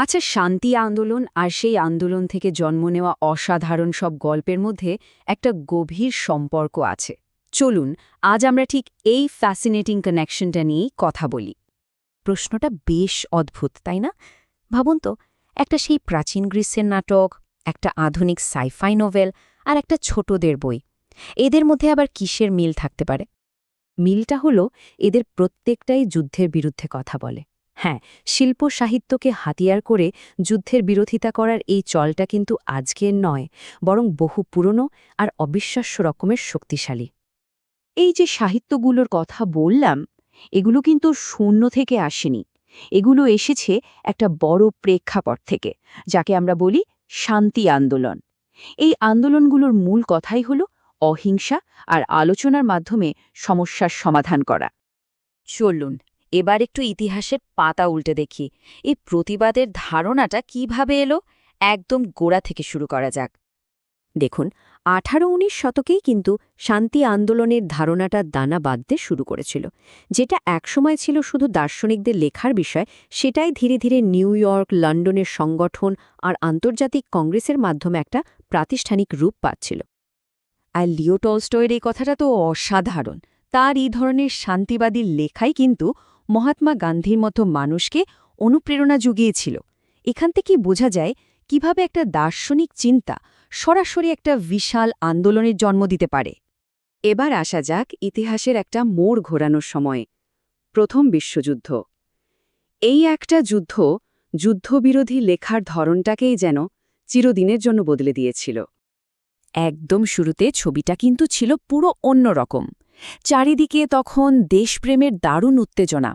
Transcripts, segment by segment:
আচ্ছা শান্তি আন্দোলন আর সেই আন্দোলন থেকে জন্ম নেওয়া অসাধারণ সব গল্পের মধ্যে একটা গভীর সম্পর্ক আছে। চলুন, আজ আমরা ঠিক এই ফ্যাসিনেটিং কানেকশনটা নিয়েই কথা বলি। প্রশ্নটা বেশ অদ্ভুত, তাই না? ভাবুন তো, একটা সেই প্রাচীন গ্রীষ্মের নাটক, একটা আধুনিক সাইফাই নোভেল আর একটা ছোটদের বই। এদের মধ্যে আবার কিসের মিল থাকতে পারে? মিলটা হলো এদের প্রত্যেকটাই যুদ্ধের বিরুদ্ধে কথা বলে। হ্যাঁ শিল্প সাহিত্যকে হাতিয়ার করে যুদ্ধের বিরোধিতা করার এই চলটা কিন্তু আজকের নয়, বরং বহু পুরনো আর অবিশ্বাস্য রকমের শক্তিশালী। এই যে সাহিত্যগুলোর কথা বললাম, এগুলো কিন্তু শূন্য থেকে আসেনি। এগুলো এসেছে একটা বড় প্রেক্ষাপট থেকে, যাকে আমরা বলি শান্তি আন্দোলন। এই আন্দোলনগুলোর মূল কথাই হল অহিংসা আর আলোচনার মাধ্যমে সমস্যার সমাধান করা। চলুন এবার একটু ইতিহাসের পাতা উল্টে দেখি। এই প্রতিবাদের ধারণাটা কীভাবে এলো? একদম গোড়া থেকে শুরু করা যাক। দেখুন, আঠারো উনিশ শতকেই কিন্তু শান্তি আন্দোলনের ধারণাটা দানা বাঁধতে শুরু করেছিল, যেটা একসময় ছিল শুধু দার্শনিকদের লেখার বিষয়, সেটাই ধীরে ধীরে নিউ ইয়র্ক, লন্ডনের সংগঠন আর আন্তর্জাতিক কংগ্রেসের মাধ্যমে একটা প্রাতিষ্ঠানিক রূপ পাচ্ছিল। আর লিও টলস্টয়ের এই কথাটা তো অসাধারণ। তার এই ধরনের শান্তিবাদী লেখাই কিন্তু মহাত্মা গান্ধীর মতো মানুষকে অনুপ্রেরণা জুগিয়েছিল। এখান থেকে বোঝা যায় কীভাবে একটা দার্শনিক চিন্তা সরাসরি একটা বিশাল আন্দোলনের জন্ম দিতে পারে। এবার আসা যাক ইতিহাসের একটা মোড় ঘোরানোর সময়, প্রথম বিশ্বযুদ্ধ। এই একটা যুদ্ধ যুদ্ধবিরোধী লেখার ধরনটাকেই যেন চিরদিনের জন্য বদলে দিয়েছিল। একদম শুরুতে ছবিটা কিন্তু ছিল পুরো অন্যরকম চারিদিকে তখন দেশপ্রেমের দারুণ উত্তেজনা।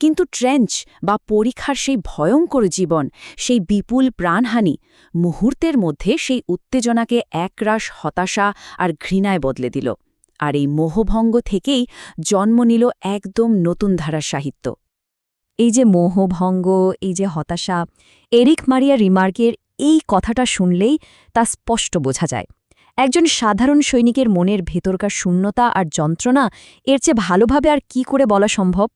কিন্তু ট্রেঞ্চ বা পরীক্ষার সেই ভয়ঙ্কর জীবন, সেই বিপুল প্রাণহানি, মুহূর্তের মধ্যে সেই উত্তেজনাকে একরাশ হতাশা আর ঘৃণায় বদলে দিল। আর এই মোহভঙ্গ থেকেই জন্ম নিল একদম নতুন ধারার সাহিত্য। এই যে মোহভঙ্গ, এই যে হতাশা, এরিক মারিয়া রিমার্কের এই কথাটা শুনলেই তা স্পষ্ট বোঝা যায়। একজন সাধারণ সৈনিকের মনের ভেতরকার শূন্যতা আর যন্ত্রণা এর চেয়ে ভালোভাবে আর কি করে বলা সম্ভব?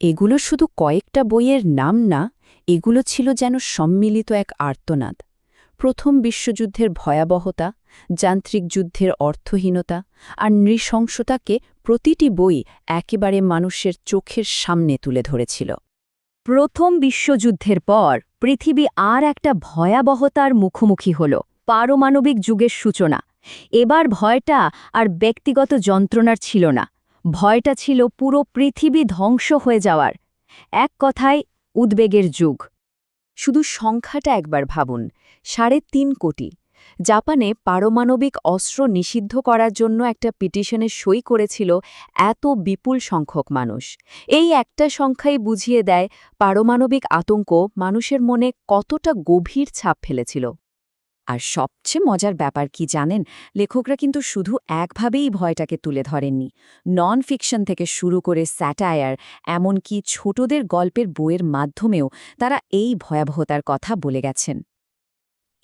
এগুলো শুধু কয়েকটা বইয়ের নাম না, এগুলো ছিল যেন সম্মিলিত এক আর্তনাদ। প্রথম বিশ্বযুদ্ধের ভয়াবহতা, যান্ত্রিক যুদ্ধের অর্থহীনতা আর নৃশংসতাকে প্রতিটি বই একেবারে মানুষের চোখের সামনে তুলে ধরেছিল। প্রথম বিশ্বযুদ্ধের পর পৃথিবী আর একটা ভয়াবহতার মুখোমুখি হল, পারমাণবিক যুগের সূচনা। এবার ভয়টা আর ব্যক্তিগত যন্ত্রণার ছিল না। ভয়টা ছিল পুরো পৃথিবী ধ্বংস হয়ে যাওয়ার। এক কথায়, উদ্বেগের যুগ। শুধু সংখ্যাটা একবার ভাবুন, সাড়ে তিন কোটি। জাপানে পারমাণবিক অস্ত্র নিষিদ্ধ করার জন্য একটা পিটিশনে সই করেছিল এত বিপুল সংখ্যক মানুষ। এই একটা সংখ্যাই বুঝিয়ে দেয়, পারমাণবিক আতঙ্ক মানুষের মনে কতটা গভীর ছাপ ফেলেছিল। আর সবচেয়ে মজার ব্যাপার কি জানেন? লেখকরা কিন্তু শুধু একভাবেই ভয়টাকে তুলে ধরেননি। নন ফিকশন থেকে শুরু করে স্যাটায়ার, এমনকি ছোটদের গল্পের বইয়ের মাধ্যমেও তারা এই ভয়াবহতার কথা বলে গেছেন।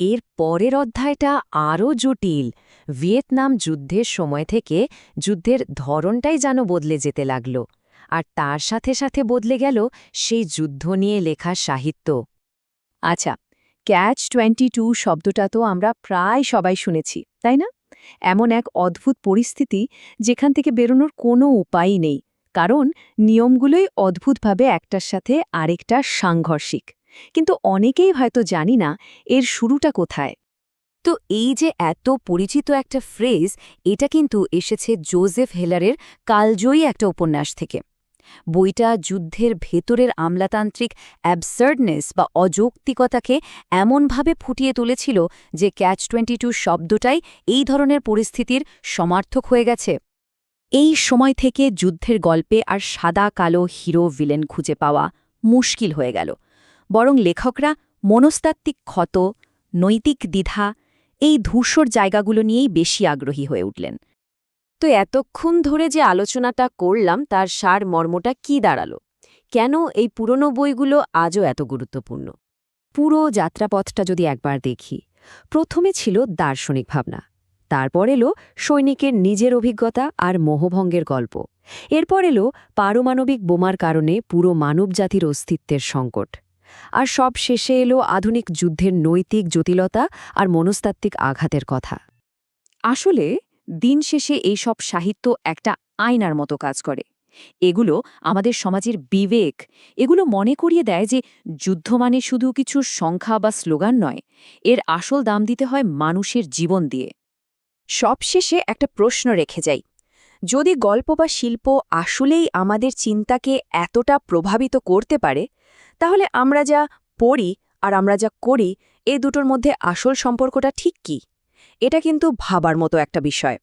এর পরের অধ্যায়টা আরও জটিল। ভিয়েতনাম যুদ্ধের সময় থেকে যুদ্ধের ধরনটাই যেন বদলে যেতে লাগল। আর তার সাথে সাথে বদলে গেল সেই যুদ্ধ নিয়ে লেখা সাহিত্য। আচ্ছা ক্যাচ টোয়েন্টি টু শব্দটা তো আমরা প্রায় সবাই শুনেছি, তাই না? এমন এক অদ্ভুত পরিস্থিতি যেখান থেকে বেরোনোর কোনো উপায়ই নেই, কারণ নিয়মগুলোই অদ্ভুতভাবে একটার সাথে আরেকটা সাংঘর্ষিক। কিন্তু অনেকেই হয়তো জানি না এর শুরুটা কোথায়। তো এই যে এত পরিচিত একটা ফ্রেজ, এটা কিন্তু এসেছে জোজেফ হেলারের কালজয়ী একটা উপন্যাস থেকে। বইটা যুদ্ধের ভেতরের আমলাতান্ত্রিক অ্যাবসার্ডনেস বা অযৌক্তিকতাকে এমনভাবে ফুটিয়ে তুলেছিল যে ক্যাচ টোয়েন্টি শব্দটাই এই ধরনের পরিস্থিতির সমার্থক হয়ে গেছে। এই সময় থেকে যুদ্ধের গল্পে আর সাদা কালো হিরো ভিলেন খুঁজে পাওয়া মুশকিল হয়ে গেল। বরং লেখকরা মনস্তাত্ত্বিক ক্ষত, নৈতিক দ্বিধা, এই ধূসর জায়গাগুলো নিয়েই বেশি আগ্রহী হয়ে উঠলেন। তো এতক্ষণ ধরে যে আলোচনাটা করলাম, তার সার মর্মটা কি দাঁড়াল? কেন এই পুরনো বইগুলো আজও এত গুরুত্বপূর্ণ? পুরো যাত্রাপথটা যদি একবার দেখি, প্রথমে ছিল দার্শনিক ভাবনা, তারপর এলো সৈনিকের নিজের অভিজ্ঞতা আর মোহভঙ্গের গল্প, এরপর এলো পারমাণবিক বোমার কারণে পুরো মানবজাতির অস্তিত্বের সংকট, আর সব শেষে এলো আধুনিক যুদ্ধের নৈতিক জটিলতা আর মনস্তাত্ত্বিক আঘাতের কথা। আসলে দিন শেষে এইসব সাহিত্য একটা আয়নার মতো কাজ করে। এগুলো আমাদের সমাজের বিবেক। এগুলো মনে করিয়ে দেয় যে যুদ্ধ মানে শুধু কিছু সংখ্যা বা স্লোগান নয়, এর আসল দাম দিতে হয় মানুষের জীবন দিয়ে। সবশেষে একটা প্রশ্ন রেখে যাই। যদি গল্প বা শিল্প আসলেই আমাদের চিন্তাকে এতটা প্রভাবিত করতে পারে, তাহলে আমরা যা পড়ি আর আমরা যা করি, এ দুটোর মধ্যে আসল সম্পর্কটা ঠিক কি? এটা কিন্তু ভাবার মতো একটা বিষয়।